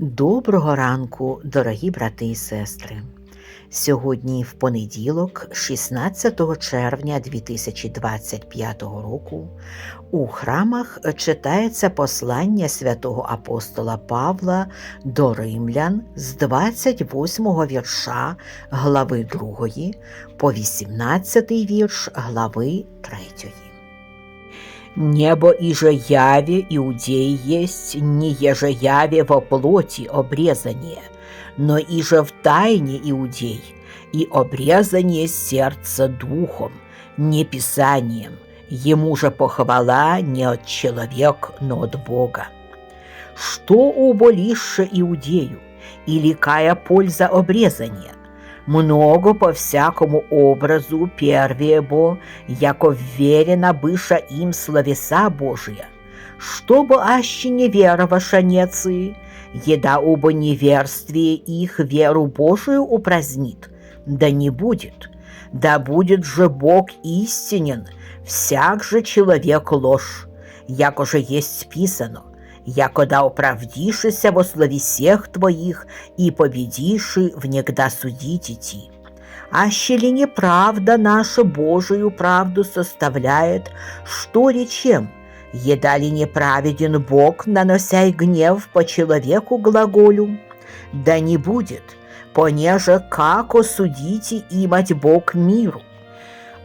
Доброго ранку, дорогі брати і сестри. Сьогодні в понеділок, 16 червня 2025 року, у храмах читається послання святого апостола Павла до римлян з 28 вірша глави 2 по 18 вірш глави 3. Небо иже яве иудей есть, не еже яве во плоти обрезание, но иже в тайне иудей, и обрезание сердца духом, не писанием, ему же похвала не от человек, но от Бога. Что уболише иудею, или кая польза обрезания? Много по всякому образу первее бо, яко верено быша им словеса Божия, чтобы аще не вера ваша нецы, еда оба неверствие их веру Божию упразднит, да не будет, да будет же Бог истинен, всяк же человек ложь, яко же есть списано, якода оправдишися во словесех твоих и победиши внегда судить идти. Аще ли неправда наша Божию правду составляет, что речем, еда ли неправеден Бог, нанося гнев по человеку глаголю? Да не будет, понеже как осудите имать Бог миру,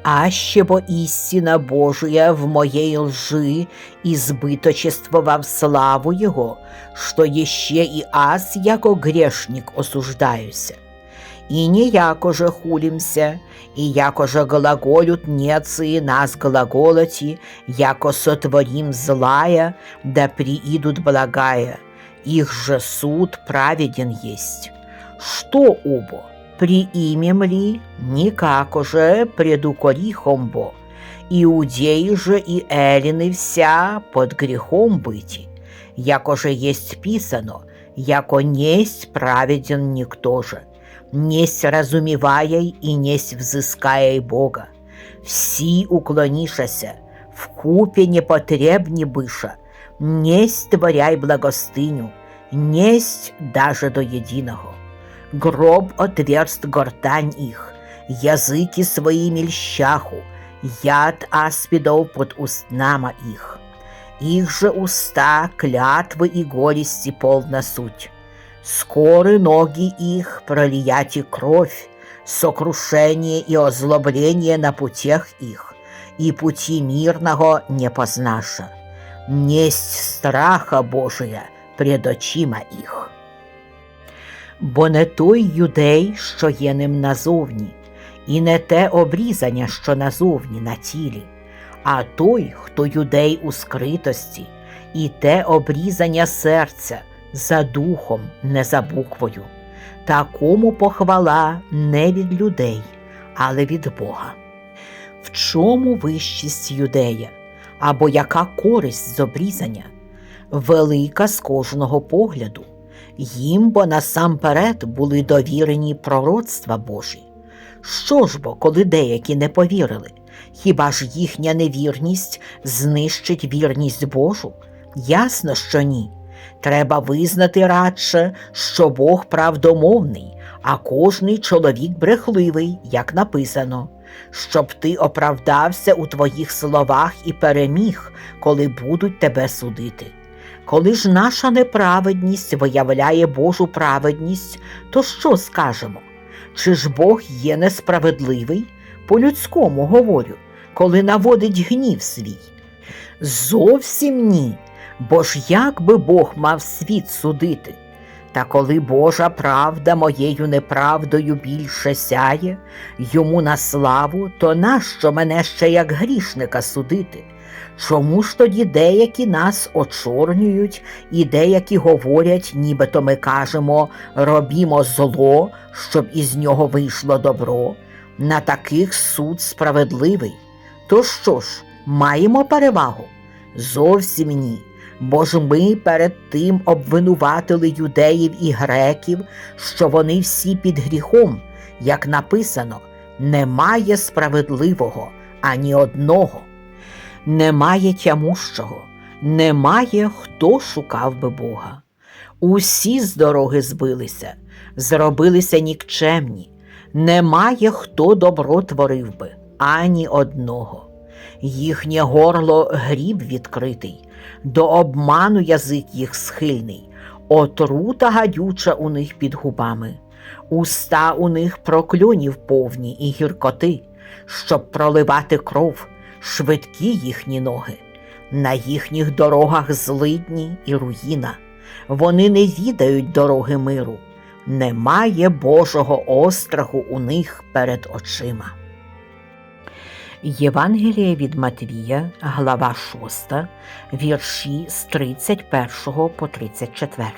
аще бо істина Божия в моей лжи избыточествовав славу Его, что еще и аз, яко грешник, осуждаюся. И не яко же хулимся, и яко же глаголют нецы нас глаголоти, яко сотворим злая, да приидут благая, их же суд праведен есть. Что убо? приимем ли, никак уже предукорихом бо, иудеи же и эллины вся под грехом быти, яко же есть писано, яко несть праведен никто же, несть разумевая и несть взыская Бога. Всі уклонішася, в купе непотребні биша, несть творяй благостиню, несть даже до єдиного Гроб отверст гортань их, языки свои мельщаху, яд аспидов под устнама их. Их же уста клятвы и горести полна суть. Скоры ноги их пролиять и кровь, сокрушение и озлобление на путях их, и пути мирного не познаша. Несть страха Божия пред очима их бо не той юдей, що є ним назовні, і не те обрізання, що назовні на тілі, а той, хто юдей у скритості, і те обрізання серця за духом, не за буквою. Такому похвала не від людей, але від Бога. В чому вищість юдея або яка користь з обрізання? Велика з кожного погляду їм бо насамперед були довірені пророцтва Божі. Що ж бо, коли деякі не повірили, хіба ж їхня невірність знищить вірність Божу? Ясно, що ні. Треба визнати радше, що Бог правдомовний, а кожний чоловік брехливий, як написано, щоб ти оправдався у твоїх словах і переміг, коли будуть тебе судити. Коли ж наша неправедність виявляє Божу праведність, то що скажемо? Чи ж Бог є несправедливий? По людському говорю, коли наводить гнів свій? Зовсім ні, бо ж як би Бог мав світ судити? Та коли Божа правда моєю неправдою більше сяє, йому на славу, то нащо мене ще як грішника судити? Чому ж тоді деякі нас очорнюють, і деякі говорять, нібито ми кажемо робімо зло, щоб із нього вийшло добро? На таких суд справедливий. То що ж, маємо перевагу? Зовсім ні. Бо ж ми перед тим обвинуватили юдеїв і греків, що вони всі під гріхом, як написано, немає справедливого ані одного немає тямущого, немає, хто шукав би Бога. Усі з дороги збилися, зробилися нікчемні. Немає хто добро творив би, ані одного. Їхнє горло гріб відкритий, до обману язик їх схильний, отрута гадюча у них під губами, уста у них прокльонів повні і гіркоти, щоб проливати кров, швидкі їхні ноги. На їхніх дорогах злидні і руїна. Вони не відають дороги миру. Немає Божого остраху у них перед очима. Євангеліє від Матвія, глава 6, вірші з 31 по 34,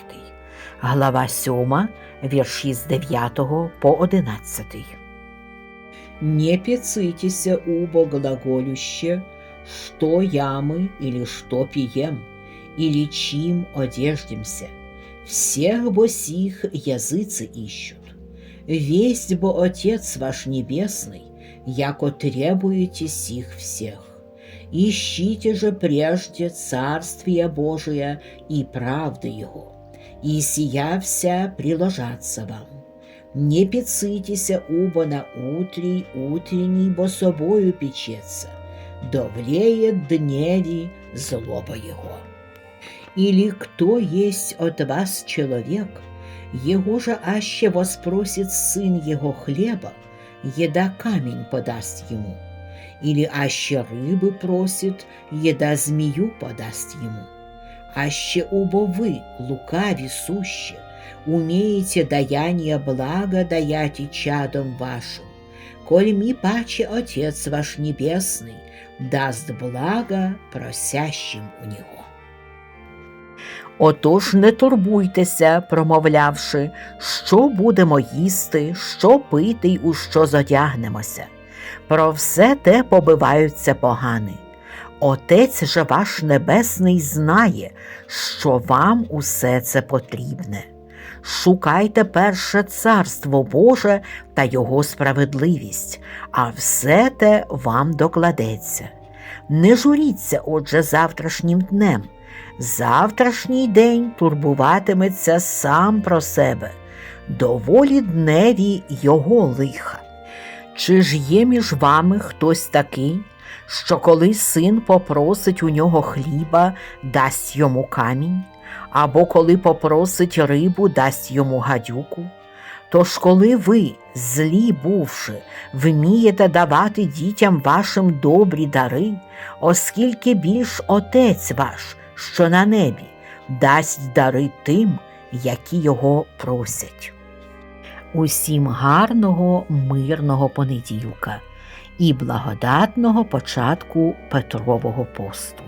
глава 7, вірші з 9 по 11. Не пецитеся, убо глаголюще, что ямы или что пием, или чим одеждемся. Всех бо сих языцы ищут. Весть бо Отец ваш Небесный, яко требуете сих всех. Ищите же прежде Царствие Божие и правды Его, и сия вся приложаться вам. Не пецитеся, убо на утрий, утренний, бо собою печется, довлеет дневи злоба его. Или кто есть от вас человек, его же аще воспросит сын его хлеба, еда камень подаст ему. Или аще рыбы просит, еда змею подаст ему. Аще убо вы, лукави суще, умеете даяние блага даять и чадом вашим, коль ми паче Отец ваш Небесный даст благо просящим у Него. Отож не турбуйтеся, промовлявши, що будемо їсти, що пити й у що зодягнемося. Про все те побиваються погани. Отець же ваш Небесний знає, що вам усе це потрібне. Шукайте перше царство Боже та Його справедливість, а все те вам докладеться. Не журіться, отже, завтрашнім днем. Завтрашній день турбуватиметься сам про себе, доволі дневі його лиха. Чи ж є між вами хтось такий, що коли син попросить у нього хліба, дасть йому камінь, або коли попросить рибу, дасть йому гадюку? Тож, коли ви, злі бувши, вмієте давати дітям вашим добрі дари, оскільки більш отець ваш, що на небі, дасть дари тим, які його просять. Усім гарного, мирного понеділка і благодатного початку Петрового посту.